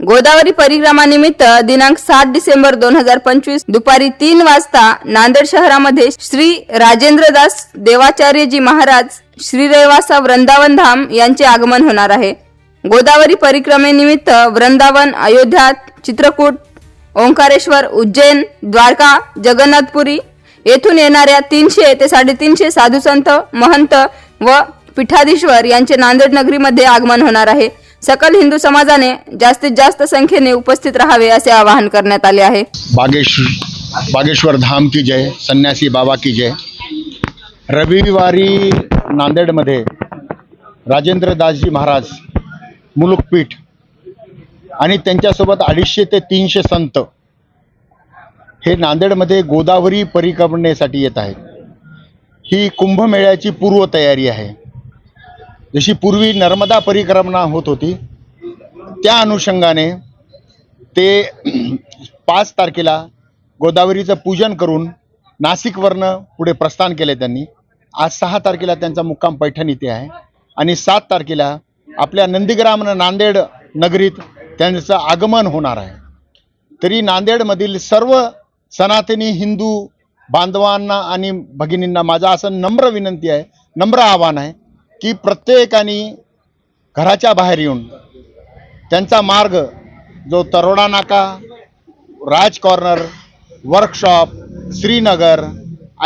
गोदावरी परिक्रमानिमित्त दिनांक सात डिसेंबर दोन हजार पंचवीस दुपारी तीन वाजता नांदेड शहरामध्ये श्री राजेंद्रदास देवाचार्यजी महाराज श्री रहिवासा वृंदावन धाम यांचे आगमन होणार आहे. गोदावरी परिक्रमेनिमित्त वृंदावन अयोध्या चित्रकूट ओंकारेश्वर उज्जैन द्वारका जगन्नाथपुरी येथून येणाऱ्या तीनशे ते साडेतीनशे साधुसंत महंत व पीठाधीश्वर यांचे नांदेड नगरीमध्ये आगमन होणार आहे. सकल हिंदू समाजाने जास्तीत जास्त संख्येने उपस्थित राहावे असे आवाहन करण्यात आले आहे. बागेश्वर बागेश्वर धाम की जय संन्यासी बाबा की जय. रविवारी नांदेडमध्ये राजेंद्र दासजी महाराज मुलुकपीठ आणि त्यांच्यासोबत अडीचशे ते तीनशे संत हे नांदेडमध्ये गोदावरी परिक्रमणेसाठी येत आहेत. ही कुंभमेळ्याची पूर्वतयारी आहे. जशी पूर्वी नर्मदा परिक्रमणा होत होती त्या अनुषंगाने ते पाच तारखेला गोदावरीचं पूजन करून नाशिकवरनं पुढे प्रस्थान केले त्यांनी. आज सहा तारखेला त्यांचा मुक्काम पैठण इथे आहे. आणि सात तारखेला आपल्या नंदीग्रामनं नांदेड नगरीत त्यांचं आगमन होणार आहे. तरी नांदेडमधील सर्व सनातनी हिंदू बांधवांना आणि भगिनींना माझा असं नम्र विनंती आहे नम्र आव्हान आहे की प्रत्येकाने घराच्या बाहेर येऊन त्यांचा मार्ग जो तरोडा नाका Raj corner workshop Shrinagar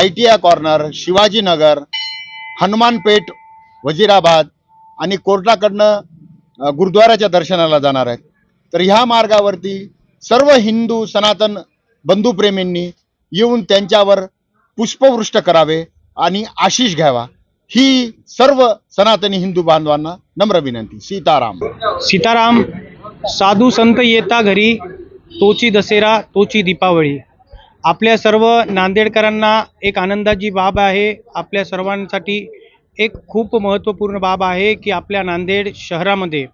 I T I corner Shivajinagar Hanumanpeth Wajirabad आणि कोर्टाकडनं गुरुद्वाराच्या दर्शनाला जाणार आहेत. तर ह्या मार्गावरती सर्व हिंदू सनातन बंधुप्रेमींनी येऊन त्यांच्यावर पुष्पवृष्ट करावे आणि आशिष घ्यावा. ही सर्व सनातनी हिंदू बांधवांना नम्र विनंती. सीताराम. सीताराम साधू संत येता घरी तोची दसेरा तोची दीपावळी. आपल्या सर्व नांदेडकरांना एक आनंदाची बाब आहे. आपल्या सर्वांसाठी एक खूप महत्त्वपूर्ण बाब आहे की आपल्या नांदेड शहरामध्ये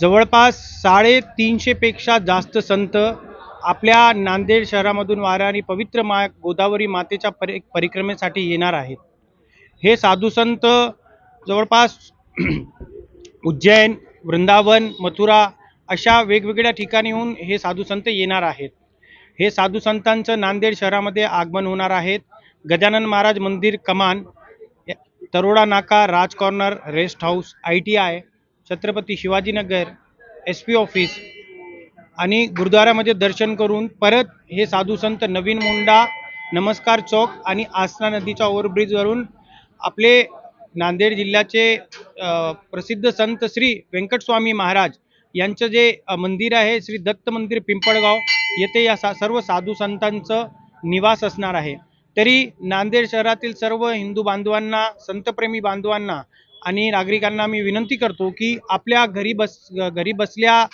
जवळपास साडेतीनशेपेक्षा जास्त संत आपल्या नांदेड शहरामधून वारा आणि पवित्र मा गोदावरी मातेच्या परि परिक्रमेसाठी येणार आहेत. हे साधू संत जवळपास उज्जैन वृंदावन मथुरा अशा वेगवेगळ्या ठिकाणीहून हे साधू संत येणार आहेत. हे साधू संतांचं नांदेड शहरामध्ये आगमन होणार आहेत गजानन महाराज मंदिर कमान तरोडा नाका Raj corner rest house I T I Chhatrapati Shivajinagar S P office आणि गुरुद्वारामध्ये दर्शन करून परत हे साधू संत नवीन मुंडा नमस्कार चौक आणि आसना नदीच्या ओव्हरब्रिजवरून आपले नांदेड जिल्ह्याचे प्रसिद्ध संत श्री व्यंकटस्वामी महाराज यांचं जे मंदिर आहे श्री दत्त मंदिर पिंपळगाव येथे या सा सर्व साधू संतांचं निवास असणार आहे. तरी नांदेड शहरातील सर्व हिंदू बांधवांना संतप्रेमी बांधवांना आणि नागरिकांना मी विनंती करतो की आपल्या घरी बस घरी बसल्या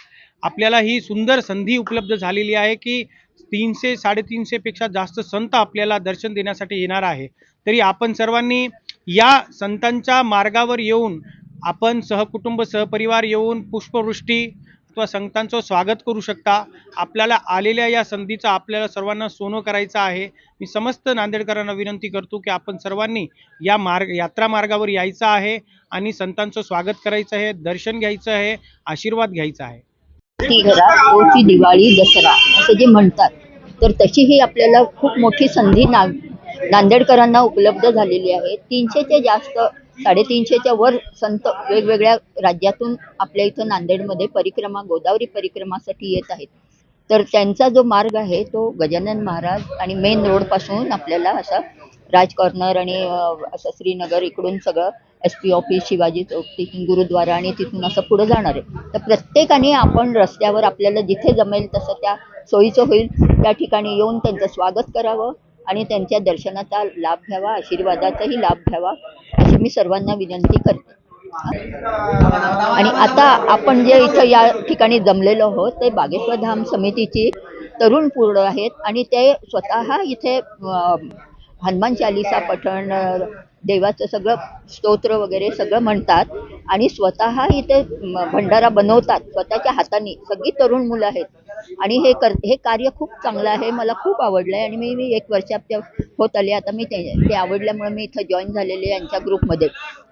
आपल्याला ही सुंदर संधी उपलब्ध झालेली आहे की तीनशे साडेतीनशेपेक्षा जास्त संत आपल्याला दर्शन देण्यासाठी येणार आहे. तरी आपण सर्वांनी या संतांच्या मार्गावर येऊन आपण सहकुटुंब सहपरिवार येऊन पुष्पवृष्टी अथवा संतांचं स्वागत करू शकता. आपल्याला आलेल्या या संधीचा आपल्याला सर्वांना सोनं करायचं आहे. मी समस्त नांदेडकरांना विनंती करतो की आपण सर्वांनी या मार्ग यात्रा मार्गावर यायचं आहे आणि संतांचं स्वागत करायचं आहे दर्शन घ्यायचं आहे आशीर्वाद घ्यायचा आहे. ती ओची दिवाळी दसरा असं जे म्हणतात तर तशी ही आपल्याला खूप मोठी संधी ना नांदेडकरांना उपलब्ध झालेली आहे. तीनशेच्या जास्त साडेतीनशेच्या वर संत वेगवेगळ्या राज्यातून आपल्या इथं नांदेडमध्ये परिक्रमा गोदावरी परिक्रमासाठी येत आहेत. तर त्यांचा जो मार्ग आहे तो गजानन महाराज आणि मेन रोडपासून आपल्याला असा राज कॉर्नर आणि असं श्रीनगर इकडून सगळं एस पी ऑफिस शिवाजी चौक तिथून गुरुद्वारा आणि तिथून असं पुढं जाणार आहे. तर प्रत्येकाने आपण रस्त्यावर आपल्याला जिथे जमेल तसं त्या सोयीचं होईल. त्या ठिकाणी येऊन त्यांचं स्वागत करावं. आणि त्यांच्या दर्शनाचा लाभ घ्यावा आशीर्वादाचाही लाभ घ्यावा अशी मी सर्वांना विनंती करते. आणि आता आपण जे इथं या ठिकाणी जमलेलो आहोत ते बागेश्वर धाम समितीची तरुण पूर्ण आहेत आणि ते स्वतः इथे हनुमान चालिसा पठण देवाचं सगळं स्तोत्र वगैरे सगळं म्हणतात. आणि स्वतः इथे भंडारा बनवतात स्वतःच्या हाताने. सगळी तरुण मुलं आहेत. आणि हे कर हे कार्य खूप चांगलं आहे. मला खूप आवडलं आहे आणि मी मी एक वर्षात होत आले. आता मी ते ते आवडल्यामुळे मी इथं जॉईन झालेले यांच्या ग्रुपमध्ये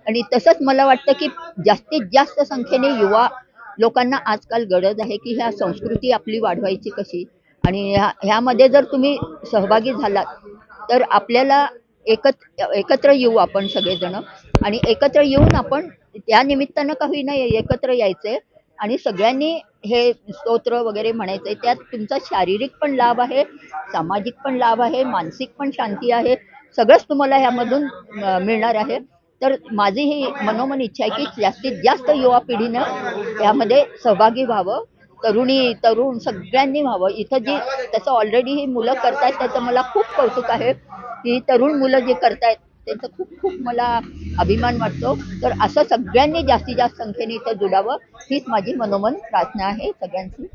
आणि तसंच मला वाटतं की जास्तीत जास्त संख्येने युवा लोकांना आजकाल गरज आहे की ह्या संस्कृती आपली वाढवायची कशी? आणि ह्या ह्यामध्ये जर तुम्ही सहभागी झालात तर आपल्याला एकत्र एकत्र येऊ आपण सगळेजण. आणि एकत्र येऊन आपण त्या निमित्तानं काही नाही एकत्र यायचे आणि सगळ्यांनी हे स्तोत्र वगैरे म्हणायचे त्यात तुमचा शारीरिक पण लाभ आहे सामाजिक पण लाभ आहे मानसिक पण शांती आहे. सगळंच तुम्हाला ह्यामधून मिळणार आहे. तर माझी ही मनोमन इच्छा आहे की जास्तीत जास्त युवा पिढीनं यामध्ये सहभागी व्हावं. तरुणी तरुण सगळ्यांनी व्हावं. इथं जी तसं ऑलरेडी ही मुलं करतायत त्याचं मला खूप कौतुक आहे. की तरुण मुलं जे करतायत त्यांचं खूप खूप मला अभिमान वाटतो. तर असं सगळ्यांनी जास्तीत जास्त संख्येने इथं जुडावं हीच माझी मनोमन प्रार्थना आहे सगळ्यांची